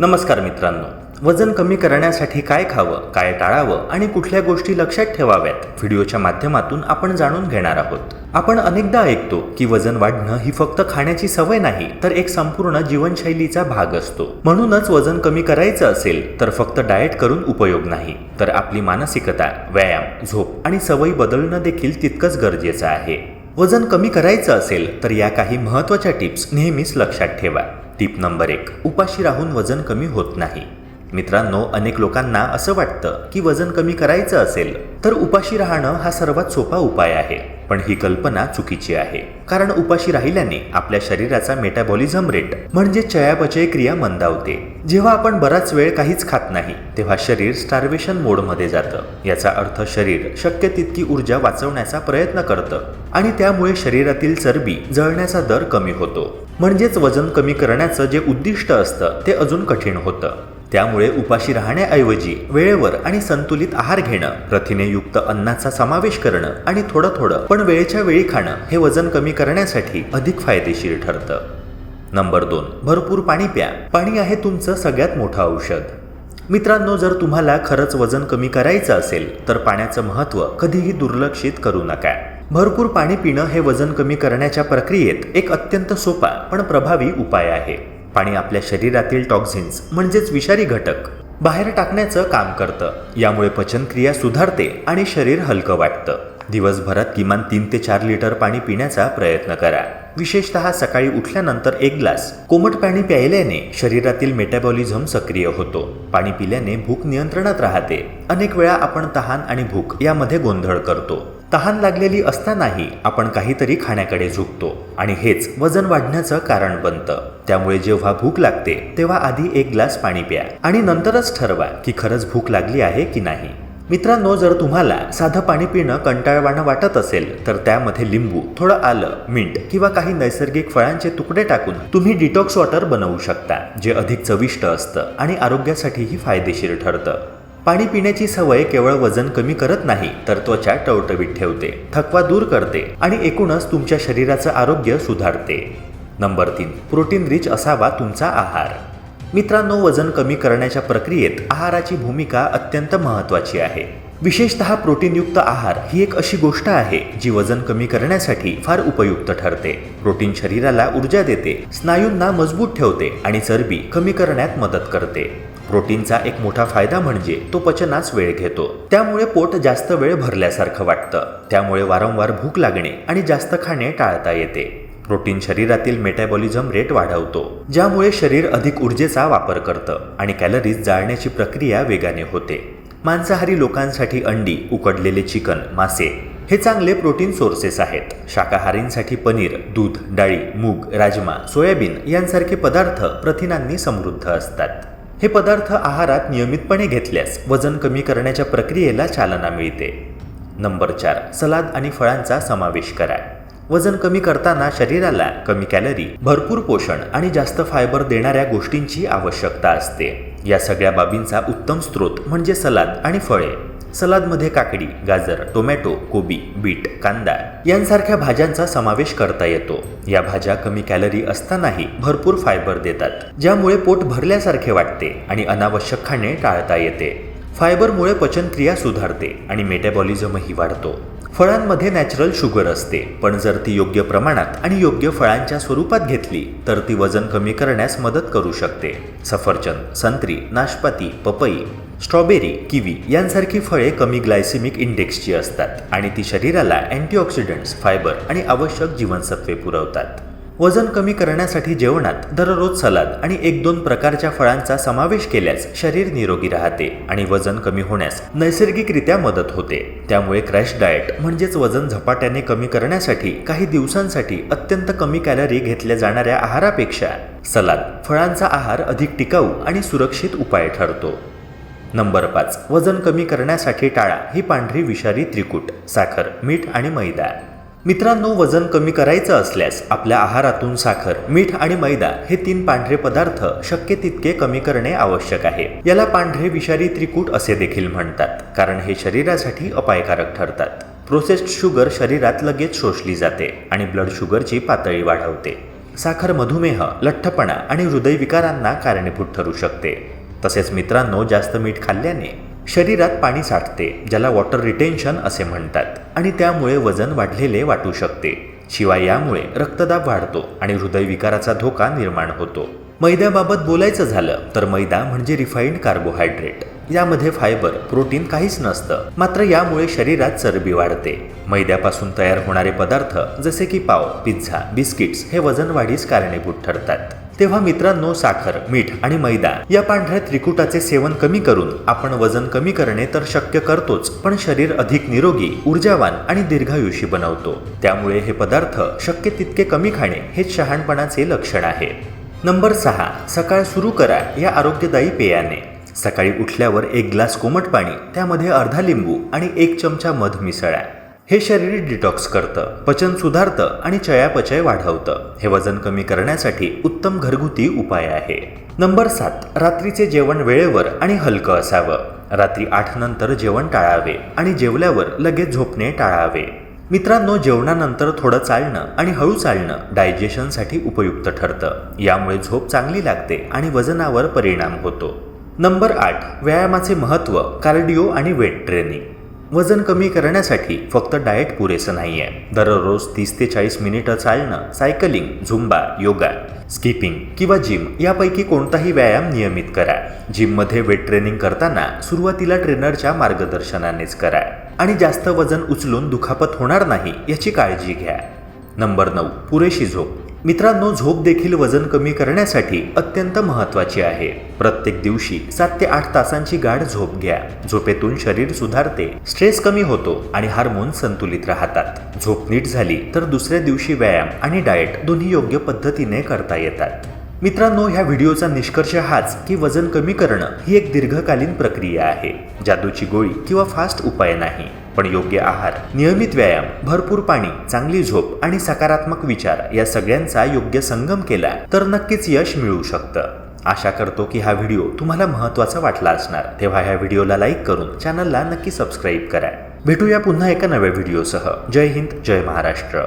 नमस्कार मित्रांनो. वजन कमी करण्यासाठी काय खावं काय टाळावं आणि कुठल्या गोष्टी लक्षात ठेवाव्यात व्हिडिओच्या माध्यमातून आपण जाणून घेणार आहोत. आपण अनेकदा ऐकतो की वजन वाढणं ही फक्त खाण्याची सवय नाही तर एक संपूर्ण जीवनशैलीचा भाग असतो. म्हणूनच वजन कमी करायचं असेल तर फक्त डाएट करून उपयोग नाही. तर आपली मानसिकता व्यायाम झोप आणि सवयी बदलणं देखील तितकंच गरजेचं आहे. वजन कमी करायचं असेल तर या काही महत्त्वाच्या टिप्स नेहमीच लक्षात ठेवा. टिप नंबर एक उपाशी राहून वजन कमी होत नाही. मित्रांनो अनेक लोकांना असं वाटतं की वजन कमी करायचं असेल तर उपाशी राहणं हा सर्वात सोपा उपाय आहे. पण ही कल्पना चुकीची आहे. कारण उपाशी राहिल्याने आपल्या शरीराचा मेटाबॉलिझम रेट म्हणजे चयापचय क्रिया मंदावते. जेव्हा आपण बराच वेळ काहीच खात नाही तेव्हा शरीर स्टार्वेशन मोडमध्ये जातं. याचा अर्थ शरीर शक्य तितकी ऊर्जा वाचवण्याचा प्रयत्न करतं. आणि त्यामुळे शरीरातील चरबी जळण्याचा दर कमी होतो. म्हणजेच वजन कमी करण्याचं जे उद्दिष्ट असतं ते अजून कठीण होतं. त्यामुळे उपाशी राहण्याऐवजी वेळेवर आणि संतुलित आहार घेणं प्रथिनेयुक्त अन्नाचा समावेश करणं आणि थोडं थोडं पण वेळेच्या वेळी खाणं हे वजन कमी करण्यासाठी अधिक फायदेशीर ठरतं. नंबर दोन भरपूर पाणी प्या. पाणी आहे तुमचं सगळ्यात मोठं औषध. मित्रांनो जर तुम्हाला खरंच वजन कमी करायचं असेल तर पाण्याचं महत्त्व कधीही दुर्लक्षित करू नका. भरपूर पाणी पिणं हे वजन कमी करण्याच्या प्रक्रियेत एक अत्यंत सोपा पण प्रभावी उपाय आहे. पाणी आपल्या शरीरातील टॉक्झिन्स म्हणजेच विषारी घटक बाहेर टाकण्याचं काम करतं. यामुळे पचनक्रिया सुधारते आणि शरीर हलकं वाटतं. दिवसभरात किमान तीन ते चार लिटर पाणी पिण्याचा प्रयत्न करा. विशेषतः सकाळी उठल्यानंतर एक ग्लास कोमट पाणी प्यायल्याने शरीरातील मेटाबॉलिझम सक्रिय होतो. पाणी पिल्याने भूक नियंत्रणात राहते. अनेक वेळा आपण तहान आणि भूक यामध्ये गोंधळ करतो. तहान लागलेली असतानाही आपण काहीतरी खाण्याकडे झुकतो आणि हेच वजन वाढण्याचं कारण बनतं. त्यामुळे जेव्हा भूक लागते तेव्हा आधी एक ग्लास पाणी प्या आणि नंतरच ठरवा की खरंच भूक लागली आहे की नाही. मित्रांनो जर तुम्हाला साधं पाणी पिणं कंटाळवाणं वाटत असेल तर त्यामध्ये लिंबू थोडं आलं मिंट किंवा काही नैसर्गिक फळांचे तुकडे टाकून तुम्ही डिटॉक्स वॉटर बनवू शकता जे अधिक चविष्ट असतं आणि आरोग्यासाठीही फायदेशीर ठरतं. पाणी पिण्याची सवय केवळ वजन कमी करत नाही तर त्वचा टवटवीत ठेवते थकवा दूर करते आणि एकूणच तुमच्या शरीराचं आरोग्य सुधारते. नंबर तीन प्रोटीन रिच असावा तुमचा आहार. मित्रांनो वजन कमी करण्याच्या प्रक्रियेत आहाराची भूमिका अत्यंत महत्त्वाची आहे. विशेषतः प्रोटीनयुक्त आहार ही एक अशी गोष्ट आहे जी वजन कमी करण्यासाठी फार उपयुक्त ठरते. प्रोटीन शरीराला ऊर्जा देते स्नायूंना मजबूत ठेवते आणि चरबी कमी करण्यात मदत करते. प्रोटीनचा एक मोठा फायदा म्हणजे तो पचनास वेळ घेतो. त्यामुळे पोट जास्त वेळ भरल्यासारखं वाटतं. त्यामुळे वारंवार भूक लागणे आणि जास्त खाणे टाळता येते. प्रोटीन शरीरातील मेटाबॉलिझम रेट वाढवतो ज्यामुळे शरीर अधिक ऊर्जेचा वापर करतं आणि कॅलरीज जाळण्याची प्रक्रिया वेगाने होते. मांसाहारी लोकांसाठी अंडी उकडलेले चिकन मासे हे चांगले प्रोटीन सोर्सेस आहेत. शाकाहारींसाठी पनीर दूध डाळी मूग राजमा सोयाबीन यांसारखे पदार्थ प्रथिनांनी समृद्ध असतात. हे पदार्थ आहारात नियमितपणे घेतल्यास वजन कमी करण्याच्या प्रक्रियेला चालना मिळते. नंबर चार सलाद आणि फळांचा समावेश करा वजन कमी करताना शरीराला कमी कॅलरी भरपूर पोषण आणि जास्त फायबर देणाऱ्या गोष्टींची आवश्यकता असते. या सगळ्या बाबींचा उत्तम स्रोत म्हणजे सलाद आणि फळे. सलादमध्ये काकडी गाजर टोमॅटो कोबी बीट कांदा यांसारख्या भाज्यांचा समावेश करता येतो. या भाज्या कमी कॅलरी असतानाही भरपूर फायबर देतात ज्यामुळे पोट भरल्यासारखे वाटते आणि अनावश्यक खाणे टाळता येते. फायबरमुळे पचनक्रिया सुधारते आणि मेटाबॉलिझमही वाढतो. फळांमध्ये नॅचरल शुगर असते पण जर ती योग्य प्रमाणात आणि योग्य फळांच्या स्वरूपात घेतली तर ती वजन कमी करण्यास मदत करू शकते. सफरचंद संत्री नाशपाती पपई स्ट्रॉबेरी किवी यांसारखी फळे कमी ग्लायसेमिक इंडेक्सची असतात आणि ती शरीराला अँटीऑक्सिडंट्स फायबर आणि आवश्यक जीवनसत्वे पुरवतात. वजन कमी करण्यासाठी जेवणात दररोज सलाद आणि एक दोन प्रकारच्या फळांचा समावेश केल्यास शरीर निरोगी राहते आणि वजन कमी होण्यास नैसर्गिकरित्या मदत होते. त्यामुळे क्रॅश डाएट म्हणजेच वजन झपाट्याने कमी करण्यासाठी काही दिवसांसाठी अत्यंत कमी कॅलरी घेतल्या जाणाऱ्या आहारापेक्षा सलाद फळांचा आहार अधिक टिकाऊ आणि सुरक्षित उपाय ठरतो. नंबर पाच. वजन कमी करण्यासाठी टाळा. ही पांढरी विषारी त्रिकूट. साखर मीठ आणि मैदा. मित्रांनो वजन कमी करायचं असल्यास आपल्या आहारातून साखर मीठ आणि मैदा हे तीन पांढरे पदार्थ शक्य तितके कमी करणे आवश्यक आहे. याला पांढरे विषारी त्रिकूट असे देखील म्हणतात कारण हे शरीरासाठी अपायकारक ठरतात. प्रोसेस्ड शुगर शरीरात लगेच शोषली जाते आणि ब्लड शुगरची पातळी वाढवते. साखर मधुमेह लठ्ठपणा आणि हृदयविकारांना कारणीभूत ठरू शकते. तसेच मित्रांनो जास्त मीठ खाल्ल्याने शरीरात पाणी साठते ज्याला वॉटर रिटेन्शन असे म्हणतात आणि त्यामुळे वजन वाढलेले वाटू शकते. शिवाय यामुळे रक्तदाब वाढतो आणि हृदयविकाराचा धोका निर्माण होतो. मैद्याबाबत बोलायचं झालं तर मैदा म्हणजे रिफाईंड कार्बोहायड्रेट यामध्ये फायबर प्रोटीन काहीच नसतं मात्र यामुळे शरीरात चरबी वाढते. मैद्यापासून तयार होणारे पदार्थ जसे की पाव पिझ्झा बिस्किट्स हे वजन वाढीस कारणीभूत ठरतात. तेव्हा मित्रांनो साखर मीठ आणि मैदा या पांढऱ्या त्रिकुटाचे सेवन कमी करून आपण वजन कमी करणे तर शक्य करतोच पण शरीर अधिक निरोगी ऊर्जावान आणि दीर्घायुषी बनवतो. त्यामुळे हे पदार्थ शक्य तितके कमी खाणे हेच शहाणपणाचे लक्षण आहे. नंबर सहा सकाळ सुरू करा या आरोग्यदायी पेयाने. सकाळी उठल्यावर एक ग्लास कोमट पाणी त्यामध्ये अर्धा लिंबू आणि एक चमचा मध मिसळा. हे शरीर डिटॉक्स करतं पचन सुधारतं आणि चयापचय वाढवतं. हे वजन कमी करण्यासाठी उत्तम घरगुती उपाय आहे. नंबर सात रात्रीचे जेवण वेळेवर आणि हलकं असावं. रात्री आठ नंतर जेवण टाळावे आणि जेवल्यावर लगेच झोपणे टाळावे. मित्रांनो जेवणानंतर थोडं चालणं आणि हळू चालणं डायजेशनसाठी उपयुक्त ठरतं. यामुळे झोप चांगली लागते आणि वजनावर परिणाम होतो. नंबर आठ व्यायामाचे महत्त्व कार्डिओ आणि वेट ट्रेनिंग. वजन कमी करण्यासाठी फक्त डाएट पुरेसं नाही आहे दररोज तीस ते चाळीस मिनिटं चालणं सायकलिंग झुंबा योगा स्किपिंग किंवा जिम यापैकी कोणताही व्यायाम नियमित करा. जिममध्ये वेट ट्रेनिंग करताना सुरुवातीला ट्रेनरच्या मार्गदर्शनानेच करा. आणि जास्त वजन उचलून दुखापत होणार नाही याची काळजी घ्या. नंबर नऊ पुरेशी झोप. मित्रांनो झोप देखील वजन कमी करण्यासाठी अत्यंत महत्त्वाची आहे. प्रत्येक दिवशी सात ते आठ तासांची गाढ झोप घ्या. झोपेतून शरीर सुधारते स्ट्रेस कमी होतो आणि हार्मोन संतुलित राहतात. झोप नीट झाली तर दुसऱ्या दिवशी व्यायाम आणि डाएट दोन्ही योग्य पद्धतीने करता येतात. मित्रांनो ह्या व्हिडिओचा निष्कर्ष हाच की वजन कमी करणं ही एक दीर्घकालीन प्रक्रिया आहे. जादूची गोळी किंवा फास्ट उपाय नाही. पण योग्य आहार नियमित व्यायाम भरपूर पाणी चांगली झोप आणि सकारात्मक विचार या सगळ्यांचा योग्य संगम केला तर नक्कीच यश मिळू शकतं. आशा करतो की हा व्हिडिओ तुम्हाला महत्त्वाचा वाटला असणार. तेव्हा ह्या व्हिडिओला लाईक करून चॅनलला नक्की सबस्क्राईब करा. भेटूया पुन्हा एका नव्या व्हिडिओसह. जय हिंद जय महाराष्ट्र.